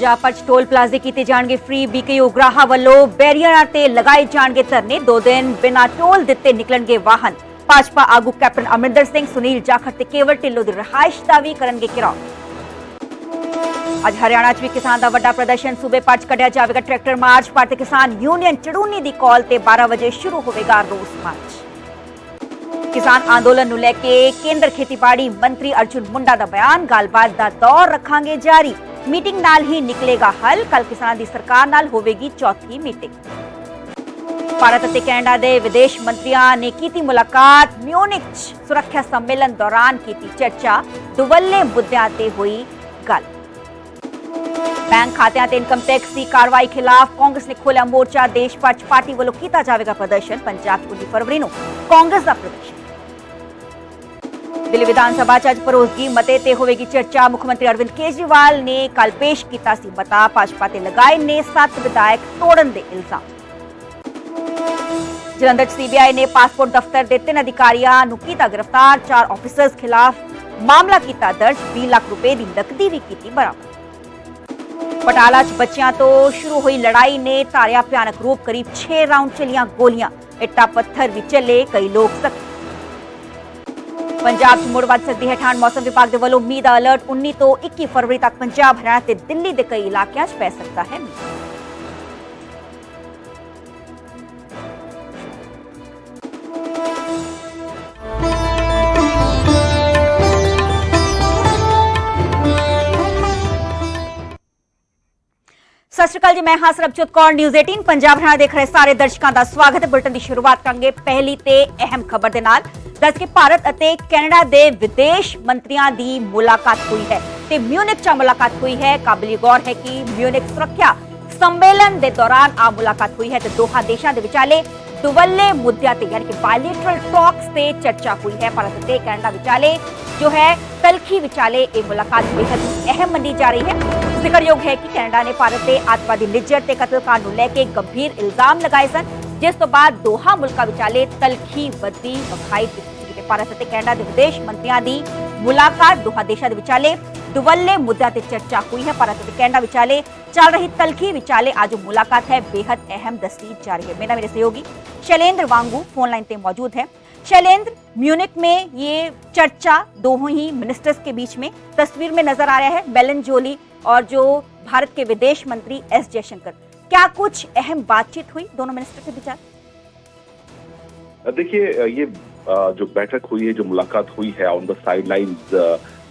ਪੰਜਾਬ ਪਰ ਟੋਲ ਪਲਾਜ਼ੇ ਕੀਤੇ ਜਾਣਗੇ ਫ੍ਰੀ ਬੀਕੇਯੂ ਉਗਰਾਹਾ ਵੱਲੋਂ ਬੈਰੀਅਰਾਂ ਤੇ ਲਗਾਏ ਜਾਣਗੇ ਧਰਨੇ। ਦੋ ਦਿਨ ਬਿਨਾਂ ਟੋਲ ਦਿੱਤੇ ਨਿਕਲਣਗੇ ਵਾਹਨ। ਭਾਜਪਾ ਆਗੂ ਕੈਪਟਨ ਅਮਰਿੰਦਰ ਸਿੰਘ, ਸੁਨੀਲ ਜਾਖੜ ਤੇ ਕੇਵਲ ਢਿੱਲੋਂ ਦੀ ਰਿਹਾਇਸ਼ ਦਾ ਵੀ ਕਰਨਗੇ ਘਿਰਾਓ। ਅੱਜ ਹਰਿਆਣਾ 'ਚ ਵੀ ਕਿਸਾਨ ਦਾ ਵੱਡਾ ਪ੍ਰਦਰਸ਼ਨ। ਸੂਬੇ ਭਰ ਕੱਢਿਆ ਜਾਵੇਗਾ ਟਰੈਕਟਰ ਮਾਰਚ। ਭਾਰਤੀ ਕਿਸਾਨ ਯੂਨੀਅਨ ਚੜੂਨੀ ਦੀ ਕਾਲ ਤੇ 12 ਵਜੇ ਸ਼ੁਰੂ ਹੋਵੇਗਾ ਰੋਸ ਮਾਰਚ। ਕਿਸਾਨ ਅੰਦੋਲਨ ਨੂੰ ਲੈ ਕੇ ਕੇਂਦਰ ਖੇਤੀਬਾੜੀ ਮੰਤਰੀ ਅਰਜੁਨ ਮੁੰਡਾ ਦਾ ਬਿਆਨ। ਗੱਲਬਾਤ ਦਾ ਦੌਰ ਰੱਖਾਂਗੇ ਜਾਰੀ। ਮੀਟਿੰਗ ਨਾਲ ਹੀ ਨਿਕਲੇਗਾ ਹੱਲ। ਕੱਲ ਕਿਸਾਨਾਂ ਦੀ ਸਰਕਾਰ ਨਾਲ ਹੋਵੇਗੀ ਚੌਥੀ ਮੀਟਿੰਗ। ਭਾਰਤ ਅਤੇ ਕੈਨੇਡਾ ਦੇ ਵਿਦੇਸ਼ ਮੰਤਰੀਆਂ ਨੇ ਕੀਤੀ ਮੁਲਾਕਾਤ। ਮਿਊਨਿਕ ਸੁਰੱਖਿਆ ਸੰਮੇਲਨ ਦੌਰਾਨ ਕੀਤੀ ਚਰਚਾ। ਦੁਵੱਲੇ ਮੁੱਦਿਆਂ ਤੇ ਹੋਈ ਗੱਲ। ਬੈਂਕ ਖਾਤਿਆਂ ਤੇ ਇਨਕਮ ਟੈਕਸ ਦੀ ਕਾਰਵਾਈ ਖਿਲਾਫ ਕਾਂਗਰਸ ਨੇ ਖੋਲ੍ਹਿਆ ਮੋਰਚਾ। ਦੇਸ਼ ਭਰ 'ਚ ਪਾਰਟੀ ਵੱਲੋਂ ਕੀਤਾ ਜਾਵੇਗਾ ਪ੍ਰਦਰਸ਼ਨ। ਪੰਜਾਬ 'ਚ 19 ਫਰਵਰੀ ਨੂੰ ਕਾਂਗਰਸ ਦਾ ਪ੍ਰਦਰਸ਼ਨ। ਦਿੱਲੀ ਵਿਧਾਨ ਸਭਾ 'ਚ ਅੱਜ ਪਰੋਸਗੀ ਮਤੇ ਤੇ ਹੋਵੇਗੀ ਚਰਚਾ। ਮੁੱਖ ਮੰਤਰੀ ਅਰਵਿੰਦ ਕੇਜਰੀਵਾਲ ਨੇ ਕੱਲ ਪੇਸ਼ ਕੀਤਾ ਸੀ ਮਤਾ। ਭਾਜਪਾ ਤੇ ਲਗਾਏ ਨੇ ਸੱਤ ਵਿਧਾਇਕ ਤੋੜਨ ਦੇ ਇਲਜ਼ਾਮ। ਜਲੰਧਰ 'ਚ ਸੀਬੀਆਈ ਨੇ ਪਾਸਪੋਰਟ ਦਫ਼ਤਰ ਦੇ ਤਿੰਨ ਅਧਿਕਾਰੀਆਂ ਨੂੰ ਕੀਤਾ ਗ੍ਰਿਫਤਾਰ। ਚਾਰ ਆਫੀਸਰਸ ਖਿਲਾਫ ਮਾਮਲਾ ਕੀਤਾ ਦਰਜ। 20 ਲੱਖ ਰੁਪਏ ਦੀ ਨਕਦੀ ਵੀ ਕੀਤੀ ਬਰਾਮਦ। ਪਟਾਲਾ 'ਚ ਬੱਚਿਆਂ ਤੋਂ ਸ਼ੁਰੂ ਹੋਈ ਲੜਾਈ ਨੇ ਧਾਰਿਆ ਭਿਆਨਕ ਰੂਪ। ਕਰੀਬ 6 ਰਾਉਂਡ ਚਲੀਆਂ ਗੋਲੀਆਂ। ਇੱਟਾਂ ਪੱਥਰ ਵੀ ਚੱਲੇ। ਕਈ ਲੋਕ ਜ਼ਖਮੀ ਪੰਜਾਬ 'ਚ ਮੁੜ ਵੱਧ ਸਕਦੀ ਹੈ ਠੰਡ ਮੌਸਮ ਵਿਭਾਗ ਦੇ ਵੱਲੋਂ ਮੀਂਹ ਦਾ ਅਲਰਟ 19 ਤੋਂ 21 ਫਰਵਰੀ ਤੱਕ ਪੰਜਾਬ, ਹਰਿਆਣਾ ਤੇ ਦਿੱਲੀ ਦੇ ਕਈ ਇਲਾਕਿਆਂ 'ਚ ਪੈ ਸਕਦਾ ਹੈ ਮੀਂਹ। ਸਤਿ ਸ਼੍ਰੀ ਅਕਾਲ ਜੀ, ਮੈਂ ਹਾਂ ਸਰਬਜੋਤ ਕੌਰ ਨਿਊਜ਼ 18 ਪੰਜਾਬ ਹਰਿਆਣਾ ਦੇਖ ਰਹੇ ਸਾਰੇ ਦਰਸ਼ਕਾਂ ਦਾ ਸਵਾਗਤ ਹੈ। ਬੁਲਟਨ ਦੀ ਸ਼ੁਰੂਆਤ ਕਰਾਂਗੇ ਪਹਿਲੀ ਤੇ ਅਹਿਮ ਖਬਰ ਦੇ ਨਾਲ। ਦੱਸ ਕਿ ਭਾਰਤ ਅਤੇ ਕੈਨੇਡਾ ਦੇ ਵਿਦੇਸ਼ ਮੰਤਰੀਆਂ ਦੀ ਮੁਲਾਕਾਤ ਹੋਈ ਹੈ ਤੇ ਮਿਊਨਿਕ 'ਚ ਮੁਲਾਕਾਤ ਹੋਈ ਹੈ। ਕਾਬਿਲ ਗੌਰ ਹੈ ਕਿ ਮਿਊਨਿਕ ਸੁਰੱਖਿਆ ਸੰਮੇਲਨ ਦੇ ਦੌਰਾਨ ਆ ਮੁਲਾਕਾਤ ਹੋਈ ਹੈ ਤੇ ਦੋਹਾਂ ਦੇਸ਼ਾਂ ਦੇ ਵਿਚਾਲੇ ਦੁਵੱਲੇ ਮੁੱਦਿਆਂ ਤੇ ਯਾਨੀ ਕਿ ਬਾਇਲੇਟਰਲ ਟਾਕਸ ਤੇ ਚਰਚਾ ਹੋਈ ਹੈ। ਭਾਰਤ ਤੇ ਕੈਨੇਡਾ ਵਿਚਾਲੇ ਜੋ ਹੈ, ਤਲਖੀ ਵਿਚਾਲੇ ਇਹ ਮੁਲਾਕਾਤ ਬੇहद ਅਹਿਮ ਮੰਨੀ ਜਾ ਰਹੀ ਹੈ। ਜ਼ਿਕਰਯੋਗ ਹੈ ਕਿ ਕੈਨੇਡਾ ਨੇ ਭਾਰਤ ਦੇ ਆਤਵਾਦੀ ਨਿੱਜਰ ਤੇ ਕਤਲकांड ਨੂੰ ਲੈ ਕੇ ਗੰਭੀਰ ਇਲਜ਼ਾਮ ਲਗਾਏ ਸਨ ਜਿਸ ਤੋਂ ਬਾਅਦ ਦੋਹਾਂ ਮੁਲਕਾਂ ਵਿਚਾਲੇ ਤਲਖੀ ਵੱਧੀ ਵਿਖਾਈ ਦਿੱਤੀ ਤੇ ਭਾਰਤ ਅਤੇ ਕੈਨੇਡਾ ਦੇ ਵਿਦੇਸ਼ ਮੰਤਰੀਆਂ ਦੀ ਮੁਲਾਕਾਤ ਦੋਹਾਂ ਦੇਸ਼ਾਂ ਦੇ ਵਿਚਾਲੇ ਦੁਵੱਲੇ ਮੁੱਦਿਆਂ ਤੇ ਚਰਚਾ ਹੋਈ ਹੈ ਭਾਰਤ ਅਤੇ ਕੈਨੇਡਾ ਵਿਚਾਲੇ ਚੱਲ ਰਹੀ ਤਲਖੀ ਵਿਚਾਲੇ ਅੱਜ ਮੁਲਾਕਾਤ ਹੈ ਬੇहद ਅਹਿਮ ਦਸਤੀ ਜਾ ਰਹੀ ਹੈ ਮੇਰਾ ਮੇਰੇ ਸਹਿਯੋਗੀ शैलेंद्र वांगू फ़ोन लाइन पे मौजूद है शैलेंद्र म्यूनिक में ये चर्चा दोनों ही मिनिस्टर्स के बीच में तस्वीर में नज़र आ रहा है बेलन जोली और जो भारत के विदेश मंत्री एस जयशंकर। क्या कुछ अहम बातचीत हुई? दोनों मिनिस्टर के विचार। देखिए ये जो बैठक हुई है, जो मुलाकात हुई है on the sidelines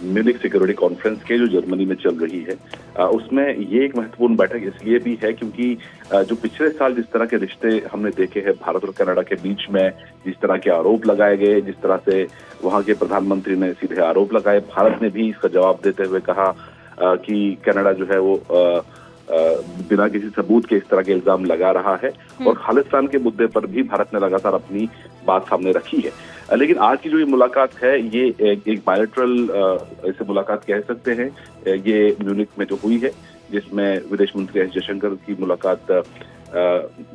Munich security conference के, जो जर्मनी में चल रही है उसमें ये एक महत्वपूर्ण बैठक इसलिए भी है क्योंकि जो पिछले साल जिस तरह के रिश्ते हमने देखे हैं, भारत और कनाडा के बीच में, जिस तरह के आरोप लगाए गए, जिस तरह से वहाँ के प्रधानमंत्री ने सीधे आरोप लगाए, भारत ने भी इसका जवाब देते हुए कहा कि कनाडा जो है वो बिना किसी सबूत के इस तरह के इल्ज़ाम लगा रहा है और खालिस्तान के मुद्दे पर भी भारत ने लगातार अपनी बात सामने रखी है। लेकिन आज की जो ये मुलाकात है ये एक, एक बायोलेटरल इसे मुलाकात कह सकते हैं। ये म्यूनिक में जो हुई है जिसमें विदेश मंत्री एस जयशंकर की मुलाकात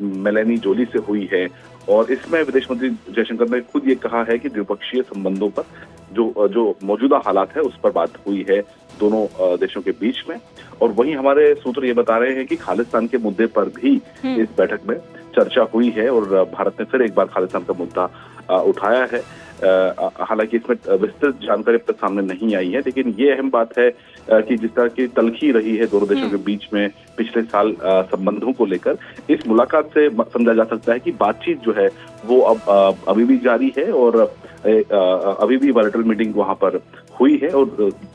मेलेनी जोली से हुई है। और इसमें विदेश मंत्री जयशंकर ने खुद ये कहा है कि द्विपक्षीय संबंधों पर जो जो मौजूदा हालात है उस पर बात हुई है दोनों देशों के बीच में और वहीं हमारे सूत्र ये बता रहे हैं कि खालिस्तान के मुद्दे पर भी हम्म। इस बैठक में चर्चा हुई है और भारत ने फिर एक बार खालिस्तान का मुद्दा उठाया है हालाँकि इसमें विस्तृत जानकारी अब तक सामने नहीं आई है लेकिन ये अहम बात है कि जिस तरह की तलखी रही है दोनों देशों के बीच में पिछले साल संबंधों को लेकर इस मुलाकात से समझा जा सकता है कि बातचीत जो है वो अब अभी भी जारी है और अभी भी बायोलेटरल मीटिंग वहाँ पर हुई है और